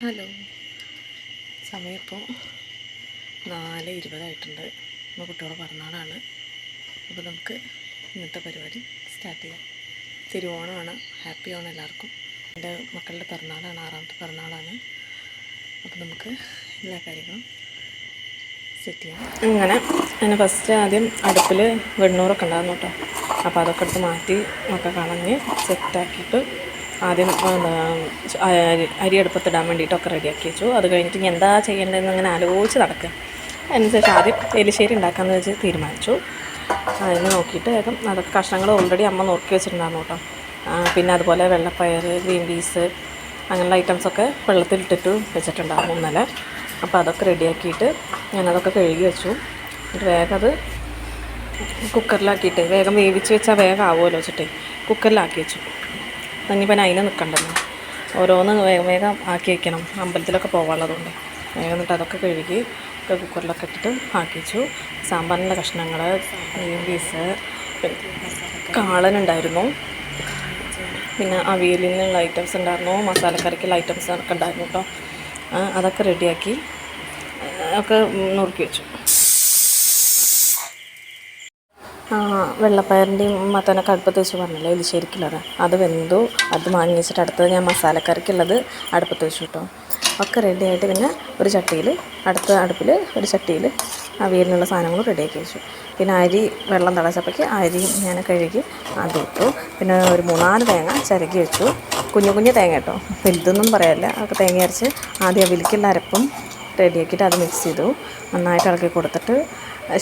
Hello. സമയം ഇപ്പോൾ നാല് ഇരുപതായിട്ടുണ്ട്. ഇന്ന് കുട്ടികളെ പിറന്നാളാണ്. അപ്പോൾ നമുക്ക് ഇന്നത്തെ പരിപാടി സ്റ്റാർട്ട് ചെയ്യാം. തിരുവോണമാണ്. ഹാപ്പി ഓണം എല്ലാവർക്കും. എന്റെ മക്കളുടെ പിറന്നാളാണ്. ആറാമത്തെ പിറന്നാളാണ്. അപ്പോൾ നമുക്ക് എല്ലാ കാര്യങ്ങളും സെറ്റ് ചെയ്യാം. അങ്ങനെ ഞാൻ ഫസ്റ്റ് ആദ്യം അടുപ്പിൽ വെണ്ണൂറൊക്കെ ഉണ്ടായിരുന്നു കേട്ടോ. അപ്പോൾ അതൊക്കെ എടുത്ത് മാറ്റി ഒക്കെ കളഞ്ഞ് സെറ്റാക്കിയിട്ട് ആദ്യം അരി അടുപ്പത്തിടാൻ വേണ്ടിയിട്ടൊക്കെ റെഡിയാക്കി വെച്ചു. അത് കഴിഞ്ഞിട്ട് ഇനി എന്താ ചെയ്യേണ്ടതെന്ന് അങ്ങനെ ആലോചിച്ച് നടക്കുക അതിനുശേഷം ആദ്യം എലിശ്ശേരി ഉണ്ടാക്കാമെന്ന് വെച്ച് തീരുമാനിച്ചു. അതിന് നോക്കിയിട്ട് വേഗം അതൊക്കെ കഷ്ണങ്ങൾ ഓൾറെഡി അമ്മ നോക്കി വെച്ചിട്ടുണ്ടായിരുന്നു കേട്ടോ. പിന്നെ അതുപോലെ വെള്ളപ്പയർ ഗ്രീൻ പീസ് അങ്ങനെയുള്ള ഐറ്റംസൊക്കെ വെള്ളത്തിലിട്ടിട്ട് വെച്ചിട്ടുണ്ടായിരുന്നു ഇന്നലെ. അപ്പോൾ അതൊക്കെ റെഡിയാക്കിയിട്ട് ഞാനതൊക്കെ കഴുകി വെച്ചു. എന്നിട്ട് വേഗം അത് കുക്കറിലാക്കിയിട്ട് വേഗം വേവിച്ച് വെച്ചാൽ വേഗം ആവുമല്ലോ വെച്ചിട്ട് കുക്കറിലാക്കി വെച്ചു. ഇനിയിപ്പോൾ അതിനെ നിൽക്കണ്ടല്ലോ ഓരോന്ന് വേഗം വേഗം ആക്കി വയ്ക്കണം അമ്പലത്തിലൊക്കെ പോകാനുള്ളതുകൊണ്ട് വേഗം എന്നിട്ട് അതൊക്കെ കഴുകി ഒക്കെ കുക്കറിലൊക്കെ ഇട്ടിട്ട് ആക്കി വെച്ചു. സാമ്പാറിന്റെ കഷ്ണങ്ങൾ ഗ്രീൻ പീസ് കാളനുണ്ടായിരുന്നു. പിന്നെ അവിയലിനുള്ള ഐറ്റംസ് ഉണ്ടായിരുന്നു. മസാലക്കറിക്കുള്ള ഐറ്റംസ് ഒക്കെ ഉണ്ടായിരുന്നു കേട്ടോ. അതൊക്കെ റെഡിയാക്കി ഒക്കെ നുറുക്കി വെച്ചു ആ വെള്ളപ്പയറിന്റെയും മത്തനൊക്കെ അടുപ്പത്ത് വെച്ച് പറഞ്ഞില്ലേ എലിശ്ശേരിക്കുള്ളത് അത് വെന്തു അത് മാങ്ങി വെച്ചിട്ട് അടുത്തത് ഞാൻ മസാലക്കറിക്കുള്ളത് അടുപ്പത്ത് വെച്ചു കേട്ടോ ഒക്കെ റെഡി ആയിട്ട് പിന്നെ ഒരു ചട്ടിയിൽ അടുത്ത അടുപ്പിൽ ഒരു ചട്ടിയിൽ അവിയലിനുള്ള സാധനങ്ങൾ റെഡിയാക്കി വെച്ചു. പിന്നെ അരി വെള്ളം തിളച്ചപ്പോഴേക്ക് അരി ഞാൻ കഴുകി അത് ഇട്ടു. പിന്നെ ഒരു മൂന്നാൽ തേങ്ങ ചിരകി വെച്ചു. കുഞ്ഞു കുഞ്ഞു തേങ്ങ കേട്ടോ വലുതൊന്നും പറയാനില്ല. അതൊക്കെ തേങ്ങ അരച്ച് ആദ്യം അവിലിക്കുള്ള അരപ്പും റെഡിയാക്കിയിട്ട് അത് മിക്സ് ചെയ്തു. നന്നായിട്ട് ഇളക്കി കൊടുത്തിട്ട്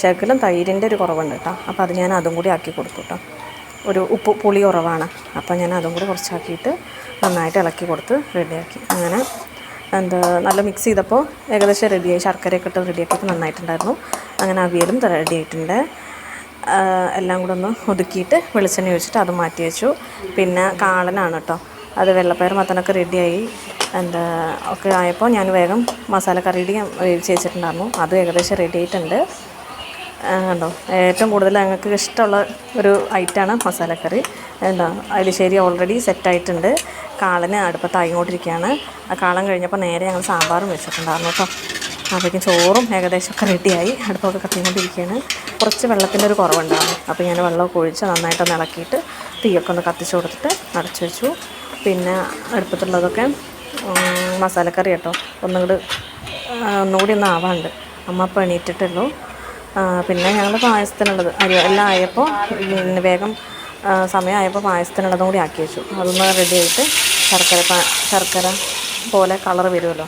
ശകലം തൈരിന്റെ ഒരു കുറവുണ്ട് കേട്ടോ. അപ്പോൾ അത് ഞാൻ അതും കൂടി ആക്കി കൊടുത്തു കേട്ടോ. ഒരു ഉപ്പ് പുളി കുറവാണ്. അപ്പോൾ ഞാൻ അതും കൂടി കുറച്ചാക്കിയിട്ട് നന്നായിട്ട് ഇളക്കി കൊടുത്ത് റെഡിയാക്കി. അങ്ങനെ എന്താ നല്ല മിക്സ് ചെയ്തപ്പോൾ ഏകദേശം റെഡിയായി ശർക്കരയൊക്കെ ഇട്ട് റെഡിയാക്കിയപ്പോൾ നന്നായിട്ടുണ്ടായിരുന്നു. അങ്ങനെ അവിയലും റെഡി ആയിട്ടുണ്ട്. എല്ലാം കൂടെ ഒന്ന് ഒതുക്കിയിട്ട് വെളിച്ചെണ്ണ ഒഴിച്ചിട്ട് അത് മാറ്റി വെച്ചു. പിന്നെ കാളനാണ് കേട്ടോ. അത് വെള്ളപ്പയർ മത്തനൊക്കെ റെഡിയായി എന്താ ഒക്കെ ആയപ്പോൾ ഞാൻ വേഗം മസാലക്കറിയുടെ വേവിച്ച് വെച്ചിട്ടുണ്ടായിരുന്നു അത് ഏകദേശം റെഡി ആയിട്ടുണ്ട്. ആ, കണ്ടോ? ഏറ്റവും കൂടുതൽ ഞങ്ങൾക്ക് ഇഷ്ടമുള്ള ഒരു ഐറ്റമാണ് മസാലക്കറി. എന്താ ശരി ഓൾറെഡി സെറ്റായിട്ടുണ്ട് കാളന് അടുപ്പത്തായിക്കൊണ്ടിരിക്കുകയാണ് ആ കാളം കഴിഞ്ഞപ്പോൾ നേരെ ഞങ്ങൾ സാമ്പാറും വെച്ചിട്ടുണ്ടായിരുന്നു കേട്ടോ. അപ്പോഴേക്കും ചോറും ഏകദേശം ഒക്കെ റെഡിയായി. അടുപ്പൊക്കെ കത്തിക്കൊണ്ടിരിക്കുകയാണ്. കുറച്ച് വെള്ളത്തിന്റെ ഒരു കുറവുണ്ടാകും അപ്പോൾ ഞാൻ വെള്ളമൊക്കെ ഒഴിച്ച് നന്നായിട്ടൊന്ന് ഇളക്കിയിട്ട് തീയൊക്കെ ഒന്ന് കത്തിച്ച് കൊടുത്തിട്ട് അടച്ചു വെച്ചു. പിന്നെ അടുപ്പത്തുള്ളതൊക്കെ മസാലക്കറി കേട്ടോ. ഒന്നുകൂടി ഒന്നുകൂടി ഒന്ന് ആവാണ്ട്. അമ്മ പണിയിട്ടിട്ടുള്ളൂ പിന്നെ ഞങ്ങൾ പായസത്തിനുള്ളത് അരി എല്ലാം ആയപ്പോൾ പിന്നെ വേഗം സമയമായപ്പോൾ പായസത്തിനുള്ളതും കൂടി ആക്കി വെച്ചു. അതൊന്ന് റെഡി ആയിട്ട് ശർക്കര ശർക്കര പോലെ കളർ വരുമല്ലോ.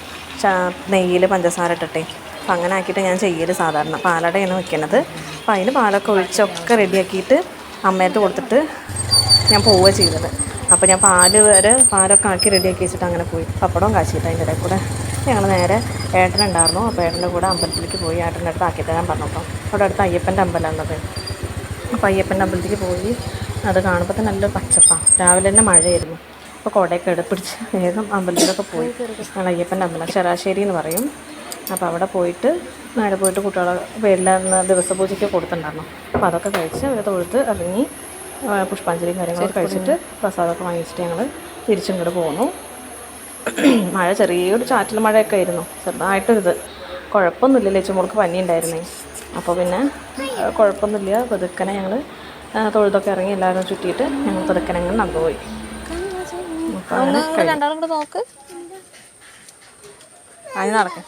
നെയ്യിൽ പഞ്ചസാര ഇട്ടിട്ടേ. അപ്പം അങ്ങനെ ആക്കിയിട്ട് ഞാൻ ചെയ്യൽ സാധാരണ. പാലടയാണ് വെക്കുന്നത് അപ്പം അതിന് പാലൊക്കെ ഒഴിച്ചൊക്കെ റെഡിയാക്കിയിട്ട് അമ്മയത്ത് കൊടുത്തിട്ട് ഞാൻ പോവുക ചെയ്തത്. അപ്പോൾ ഞാൻ പാൽ വരെ പാലൊക്കെ ആക്കി റെഡിയാക്കി വെച്ചിട്ട് അങ്ങനെ പോയി. പപ്പടവും കാച്ചിയിട്ട് അതിന്റെ ഇടയിൽ കൂടെ ഞങ്ങൾ നേരെ ഏട്ടനുണ്ടായിരുന്നു അപ്പോൾ ഏട്ടന്റെ കൂടെ അമ്പലത്തിലേക്ക് പോയി ഏട്ടന്റെ അടുത്ത് ആക്കി തരാൻ പറഞ്ഞു കേട്ടോ അവിടെ അടുത്ത് അയ്യപ്പന്റെ അമ്പലമാണത് അപ്പോൾ അയ്യപ്പന്റെ അമ്പലത്തിലേക്ക് പോയി അത് കാണുമ്പോൾ തന്നെ നല്ലൊരു പച്ചപ്പാണ് രാവിലെ തന്നെ മഴയായിരുന്നു. അപ്പോൾ കുടയൊക്കെ എടുപ്പിടിച്ച് വേഗം അമ്പലത്തിലൊക്കെ പോയി. ഞങ്ങൾ അയ്യപ്പന്റെ അമ്പലം ശരാശേരി എന്ന് പറയും. അപ്പോൾ അവിടെ പോയിട്ട് നേരെ പോയിട്ട് കുട്ടികളെ പേരിലായിരുന്ന ദിവസ പൂജയ്ക്ക് കൊടുത്തിട്ടുണ്ടായിരുന്നു. അപ്പോൾ അതൊക്കെ കഴിച്ച് അവരെ തൊഴുത്ത് ഇറങ്ങി പുഷ്പാഞ്ജലിയും കാര്യങ്ങളൊക്കെ കഴിച്ചിട്ട് പ്രസാദമൊക്കെ വാങ്ങിച്ചിട്ട് ഞങ്ങൾ തിരിച്ചിങ്ങോട്ട് പോന്നു. മഴ ചെറിയൊരു ചാറ്റൽ മഴയൊക്കെ ആയിരുന്നു. ചെറുതായിട്ടൊരിത്. കുഴപ്പമൊന്നുമില്ല ലച്ചുമോൾക്ക് പനി ഉണ്ടായിരുന്നേ അപ്പോൾ പിന്നെ കുഴപ്പമൊന്നുമില്ല. പുതുക്കനെ ഞങ്ങൾ തൊഴുതൊക്കെ ഇറങ്ങി എല്ലാവരും ചുറ്റിയിട്ട് ഞങ്ങൾ പുതുക്കനെ അങ്ങനെ അപ്പോൾ. രണ്ടാളും കൂടെ നോക്ക്. അതിന് നടക്കാം.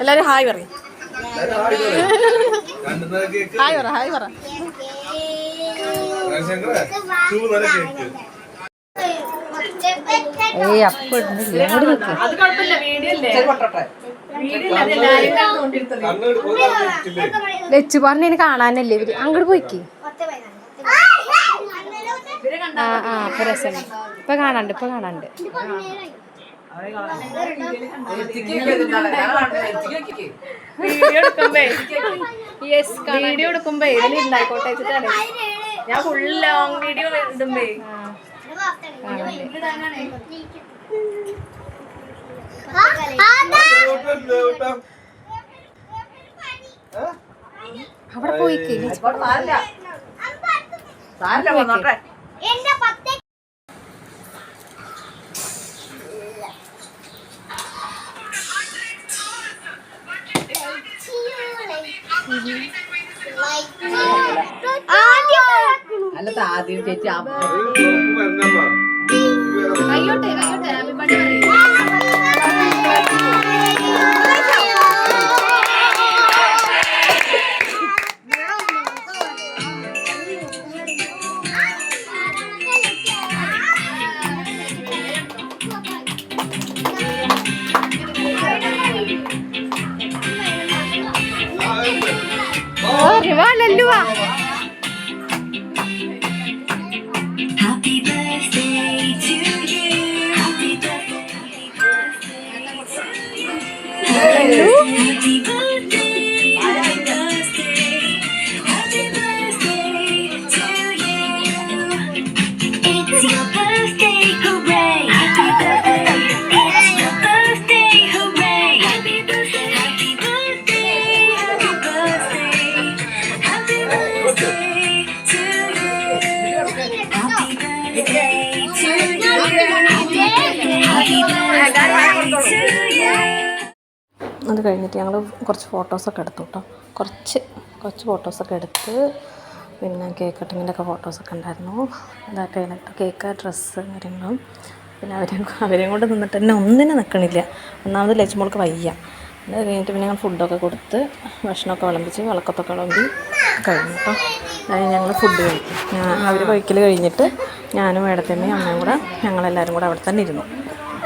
എല്ലാവരും ഹായ് പറയും. ഹായ് പറ ഹായ് പറ. ഏയ് അപ്പൊ അത് കുഴപ്പമില്ല. വീഡിയോ അല്ലേ ലച്ചു പറഞ്ഞ ഇനി കാണാനല്ലേ ഇവർ. അങ്ങോട്ട് പോയിക്ക്. ആ ആ ഇപ്പൊ രസം ഇപ്പൊ കാണാണ്ട് ഇപ്പൊ കാണാണ്ട്. വീഡിയോ എടുക്കുമ്പേ വീഡിയോ എടുക്കുമ്പേ ഇതിൽ ഉണ്ടായിക്കോട്ടെ വെച്ചിട്ടാണ്. ഞാൻ ഫുൾ ലോങ് വീഡിയോ ഇടുമ്പേ. അവിടെ പോയിക്ക് എന്റെ ആദ്യം ചേച്ചി അയ്യോട്ടെ വാ അത് കഴിഞ്ഞിട്ട് ഞങ്ങൾ കുറച്ച് ഫോട്ടോസൊക്കെ എടുത്തു കേട്ടോ കുറച്ച് കുറച്ച് ഫോട്ടോസൊക്കെ എടുത്ത് പിന്നെ കേക്ക് കട്ടിങ്ങിന്റെ ഒക്കെ ഫോട്ടോസൊക്കെ ഉണ്ടായിരുന്നു. അതൊക്കെ കഴിഞ്ഞിട്ട് കേക്ക് ഡ്രസ്സ് കാര്യങ്ങളും. പിന്നെ അവരെ അവരെയും കൊണ്ട് നിന്നിട്ട് തന്നെ ഒന്നിനും നിൽക്കണില്ല ഒന്നാമത് ലച്ചുമോൾക്ക് വയ്യ. അത് കഴിഞ്ഞിട്ട് പിന്നെ ഞങ്ങൾ ഫുഡൊക്കെ കൊടുത്ത് ഭക്ഷണമൊക്കെ വിളമ്പിച്ച് വിളക്കത്തൊക്കെ വിളമ്പി കഴിഞ്ഞു കേട്ടോ അതായത് ഞങ്ങൾ ഫുഡ് കഴിക്കും. ഞാൻ അവർ കഴിക്കൽ കഴിഞ്ഞിട്ട് ഞാനും തന്നെ അമ്മയും കൂടെ ഞങ്ങളെല്ലാവരും കൂടെ അവിടെ തന്നെ ഇരുന്നു.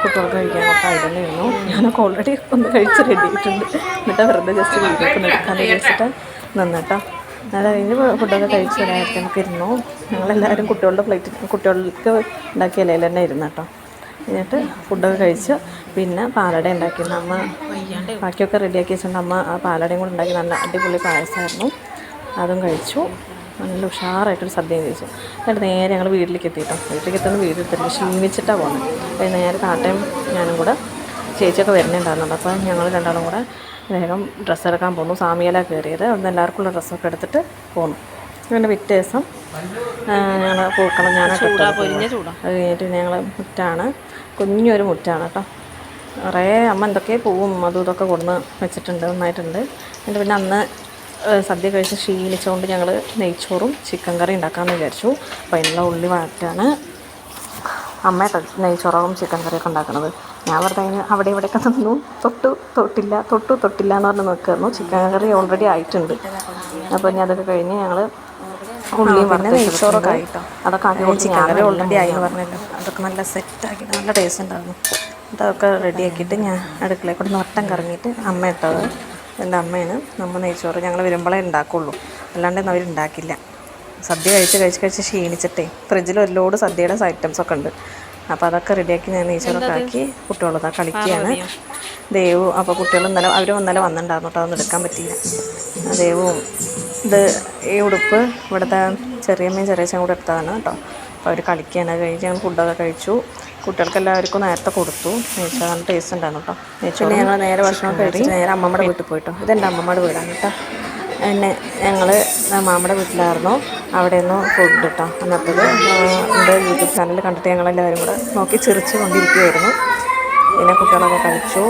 കുട്ടികൾക്ക് കഴിക്കാൻ കൊടുത്ത് തന്നെ ഞാനൊക്കെ ഓൾറെഡി ഒന്ന് കഴിച്ച് റെഡിയായിട്ടുണ്ട് എന്നിട്ട് വെറുതെ ജസ്റ്റ് വീട്ടിലേക്ക് നിൽക്കാൻ വിചാരിച്ചിട്ട് നിന്നിട്ടോ. അത് അതിന് ഫുഡൊക്കെ കഴിച്ച് നേരത്തെ നമുക്ക് ഇരുന്നു. ഞങ്ങളെല്ലാവരും കുട്ടികളുടെ പ്ലേറ്റ് കുട്ടികൾക്ക് ഉണ്ടാക്കിയ ഇലയിൽ തന്നെ ഇരുന്നു കേട്ടോ എന്നിട്ട് ഫുഡൊക്കെ കഴിച്ച് പിന്നെ പാലട ഉണ്ടാക്കിയിരുന്നു അമ്മ ബാക്കിയൊക്കെ റെഡിയാക്കി വെച്ചിട്ടുണ്ട്. അമ്മ ആ പാലടയും കൂടെ ഉണ്ടാക്കി നല്ല അടിപൊളി പായസമായിരുന്നു. അതും കഴിച്ചു. നല്ല ഉഷാറായിട്ടൊരു സദ്യയും കഴിച്ചു. എന്നിട്ട് നേരെ ഞങ്ങൾ വീട്ടിലേക്ക് എത്തിയിട്ടോ വീട്ടിലേക്ക് എത്തുന്ന വീട്ടിൽ തന്നെ ക്ഷീണിച്ചിട്ടാണ് പോകുന്നത് അപ്പോൾ നേരെ താട്ടയും ഞാനും കൂടെ ചേച്ചിയൊക്കെ വരുന്നുണ്ടായിരുന്നുണ്ട്. അപ്പോൾ ഞങ്ങൾ രണ്ടാളും കൂടെ വേഗം ഡ്രസ്സ് എടുക്കാൻ പോന്നു. സാമിയല കയറിയത് അവിടുന്ന് എല്ലാവർക്കും ഉള്ള ഡ്രസ്സൊക്കെ എടുത്തിട്ട് പോന്നു. അങ്ങനെ പിറ്റേ ദിവസം ഞങ്ങൾ പൂക്കളം ഞാനൊക്കെ കഴിഞ്ഞിട്ട് ഞങ്ങൾ മുറ്റാണ്. കുഞ്ഞൊരു മുറ്റാണ് കേട്ടോ. കുറേ അമ്മ എന്തൊക്കെ പൂവും അതും ഇതൊക്കെ കൊടുന്ന് വെച്ചിട്ടുണ്ട് നന്നായിട്ടുണ്ട്. എന്നിട്ട് പിന്നെ അന്ന് സദ്യ കഴിച്ച് ക്ഷീണിച്ചുകൊണ്ട് ഞങ്ങൾ നെയ്ച്ചോറും ചിക്കൻ കറി ഉണ്ടാക്കാമെന്ന് വിചാരിച്ചു. അപ്പോൾ അതിനുള്ള ഉള്ളി വാറ്റാണ് അമ്മ നെയ്ച്ചോറും ചിക്കൻ കറിയൊക്കെ ഉണ്ടാക്കുന്നത് ഞാൻ വെറുതെ അതിന് അവിടെ ഇവിടെയൊക്കെ നിന്നു. തൊട്ടു തൊട്ടില്ല തൊട്ടു തൊട്ടില്ല എന്ന് പറഞ്ഞ് നിൽക്കുന്നു ചിക്കൻ കറി ഓൾറെഡി ആയിട്ടുണ്ട്. അപ്പോൾ ഇനി അതൊക്കെ കഴിഞ്ഞ് ഞങ്ങൾ ഉള്ളിയും പിന്നെ നെയ്ച്ചോറൊക്കെ ആയിട്ടോ? അതൊക്കെ ആദ്യം ചിക്കൻ കറി ഓൾറെഡി ആയി എന്ന് പറഞ്ഞല്ലോ. അതൊക്കെ നല്ല സെറ്റാക്കി നല്ല ടേസ്റ്റ് ഉണ്ടായിരുന്നു. അതൊക്കെ റെഡിയാക്കിയിട്ട് ഞാൻ അടുക്കളയിൽ കൂടെ നട്ടം കറങ്ങിയിട്ട് അമ്മ ഇട്ടത്. എന്റെ അമ്മയാണ് നമ്മൾ നെയ്ച്ചോറ് ഞങ്ങൾ വരുമ്പോഴേ ഉണ്ടാക്കുള്ളൂ. അല്ലാണ്ട് അവർ ഉണ്ടാക്കില്ല. സദ്യ കഴിച്ച് കഴിച്ച് കഴിച്ച് ക്ഷീണിച്ചിട്ടേ ഫ്രിഡ്ജിൽ ഒരു ലോഡ് സദ്യയുടെ ഐറ്റംസ് ഒക്കെ ഉണ്ട്. അപ്പോൾ അതൊക്കെ റെഡിയാക്കി ഞാൻ നെയ്ച്ചോറൊക്കെ ആക്കി കുട്ടികളതാ കളിക്കുകയാണ്. ദേവു അപ്പോൾ കുട്ടികൾ ഇന്നലെ അവർ ഇന്നലെ വന്നിട്ടുണ്ടായിരുന്നു കേട്ടോ അതൊന്നും എടുക്കാൻ പറ്റിയില്ല. ദേവു ഇത് ഈ ഉടുപ്പ് ഇവിടുത്തെ ചെറിയമ്മയും ചെറിയച്ഛൻ കൂടെ എടുത്തതാണ് കേട്ടോ അപ്പോൾ അവർ കളിക്കുകയാണ്. കഴിഞ്ഞ് ഞങ്ങൾ ഫുഡൊക്കെ കഴിച്ചു. കുട്ടികൾക്ക് എല്ലാവർക്കും നേരത്തെ കൊടുത്തു. നെയ്ച്ചോറ് നല്ല ടേസ്റ്റ് ഉണ്ടായിരുന്നു കേട്ടോ നെയ്ച്ചോറ് ഞങ്ങൾ നേരെ ഭക്ഷണം കഴിച്ച് നേരെ അമ്മമ്മയുടെ വീട്ടിൽ പോയിട്ടോ. ഇതെന്റെ അമ്മമ്മയുടെ വീടാണ് കേട്ടോ എന്നെ ഞങ്ങൾ മാമയുടെ വീട്ടിലായിരുന്നു. അവിടെ നിന്ന് ഫുഡ് കേട്ടോ അന്നത്തത് എന്റെ യൂട്യൂബ് ചാനൽ കണ്ടിട്ട് ഞങ്ങളെല്ലാവരും കൂടെ നോക്കി ചിരിച്ച് കൊണ്ടിരിക്കുകയായിരുന്നു പിന്നെ കുട്ടികളൊക്കെ കഴിച്ചു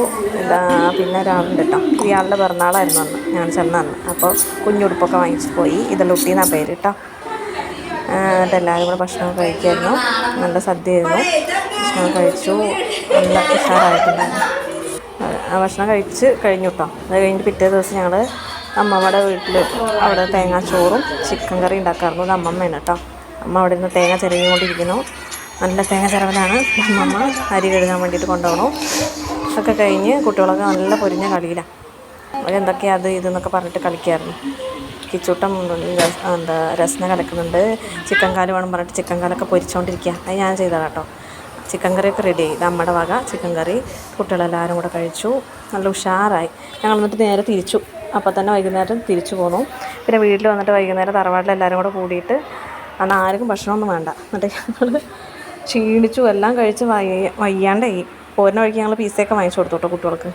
ഇതാ പിന്നെ ഒരാളുണ്ട് കേട്ടോ ഇയാളുടെ പിറന്നാളായിരുന്നു അന്ന്. ഞാൻ ചെന്ന അന്ന് അപ്പോൾ കുഞ്ഞുടുപ്പൊക്കെ വാങ്ങിച്ചു പോയി. ഇതെല്ലാം ഉട്ടീന്നാണ് പേര് കേട്ടോ എല്ലാവരും കൂടെ ഭക്ഷണം കഴിക്കായിരുന്നു. നല്ല സദ്യയായിരുന്നു. ഭക്ഷണം കഴിച്ചു. നല്ല ഉഷാറായിട്ടുണ്ടായിരുന്നു ഭക്ഷണം കഴിച്ച് കഴിഞ്ഞു കേട്ടോ അത് കഴിഞ്ഞിട്ട് പിറ്റേ ദിവസം ഞങ്ങൾ അമ്മമ്മയുടെ വീട്ടിൽ അവിടെ തേങ്ങാ ചോറും ചിക്കൻ കറി ഉണ്ടാക്കാറുണ്ട് അമ്മമ്മയാണ് കേട്ടോ അമ്മ അവിടെ നിന്ന് തേങ്ങ ചിരകിക്കൊണ്ടിരിക്കുന്നു. നല്ല തേങ്ങ ചിരവലാണ്. അമ്മമ്മ അരി കഴുകാൻ വേണ്ടിയിട്ട് കൊണ്ടുപോകണം. ഒക്കെ കഴിഞ്ഞ് കുട്ടികളൊക്കെ നല്ല പൊരിഞ്ഞ കളിയിലാണ് അവരെന്തൊക്കെയാണ് അത് ഇതെന്നൊക്കെ പറഞ്ഞിട്ട് കളിക്കായിരുന്നു. കിച്ചൂട്ടം എന്താ രസന കലക്കുന്നുണ്ട് ചിക്കൻ കാൽ വേണം പറഞ്ഞിട്ട് ചിക്കൻ കാലൊക്കെ പൊരിച്ചുകൊണ്ടിരിക്കുക അത് ഞാൻ ചെയ്തതാണ് കേട്ടോ ചിക്കൻ കറിയൊക്കെ റെഡി ഇത് നമ്മുടെ വക ചിക്കൻ കറി. കുട്ടികളെല്ലാവരും കൂടെ കഴിച്ചു. നല്ല ഉഷാറായി. ഞങ്ങൾ എന്നിട്ട് നേരെ തിരിച്ചു. അപ്പോൾ തന്നെ വൈകുന്നേരം തിരിച്ചു പോന്നു. പിന്നെ വീട്ടിൽ വന്നിട്ട് വൈകുന്നേരം തറവാട്ടിൽ എല്ലാവരും കൂടെ കൂടിയിട്ട് അന്ന് ആർക്കും ഭക്ഷണമൊന്നും വേണ്ട. എന്നിട്ട് ഞങ്ങൾ ക്ഷീണിച്ചു. എല്ലാം കഴിച്ച് വയ്യ വയ്യാണ്ടായി. പോരുന്ന വഴിക്ക് ഞങ്ങൾ പീസയൊക്കെ വാങ്ങിച്ചു കൊടുത്തു കേട്ടോ കുട്ടികൾക്ക്.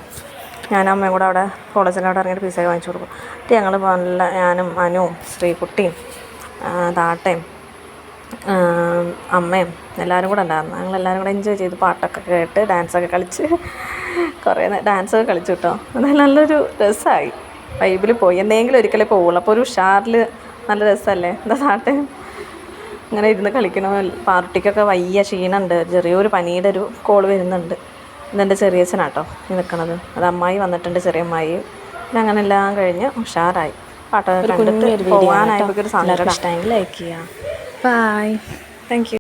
ഞാനും അമ്മയും കൂടെ അവിടെ കോളേജിൽ അവിടെ ഇറങ്ങിയിട്ട് പിസയൊക്കെ വാങ്ങിച്ചു കൊടുക്കും. എന്നിട്ട് ഞങ്ങൾ നല്ല ഞാനും അനുവും ശ്രീകുട്ടിയും താട്ടയും അമ്മയും എല്ലാവരും കൂടെ ഉണ്ടായിരുന്നു. ഞങ്ങൾ എല്ലാവരും കൂടെ എൻജോയ് ചെയ്ത് പാട്ടൊക്കെ കേട്ട് ഡാൻസൊക്കെ കളിച്ച് കുറേ ഡാൻസൊക്കെ കളിച്ചു കേട്ടോ എന്നാൽ നല്ലൊരു രസമായി വൈബിൽ പോയി. എന്തെങ്കിലും ഒരിക്കലേ പോവുള്ളൂ. അപ്പോൾ ഒരു ഉഷാറിൽ നല്ല രസമല്ലേ എന്താ താട്ടയും ഇങ്ങനെ ഇരുന്ന് കളിക്കണ പാർട്ടിക്കൊക്കെ വയ്യ ക്ഷീണമുണ്ട് ചെറിയൊരു പനിയുടെ ഒരു കോൾ വരുന്നുണ്ട്. ഇതെന്റെ ചെറിയച്ഛനാട്ടോ ഈ നിൽക്കണത് അത് അമ്മായി വന്നിട്ടുണ്ട് ചെറിയ അമ്മായി. പിന്നെ അങ്ങനെ എല്ലാം കഴിഞ്ഞ് ഉഷാറായി. പാട്ടൊക്കെ കണ്ടിട്ട് പോകാനായപ്പോൾ ഒരു ഇഷ്ടമെങ്കിൽ ലൈക്ക് ചെയ്യാം. Bye thank you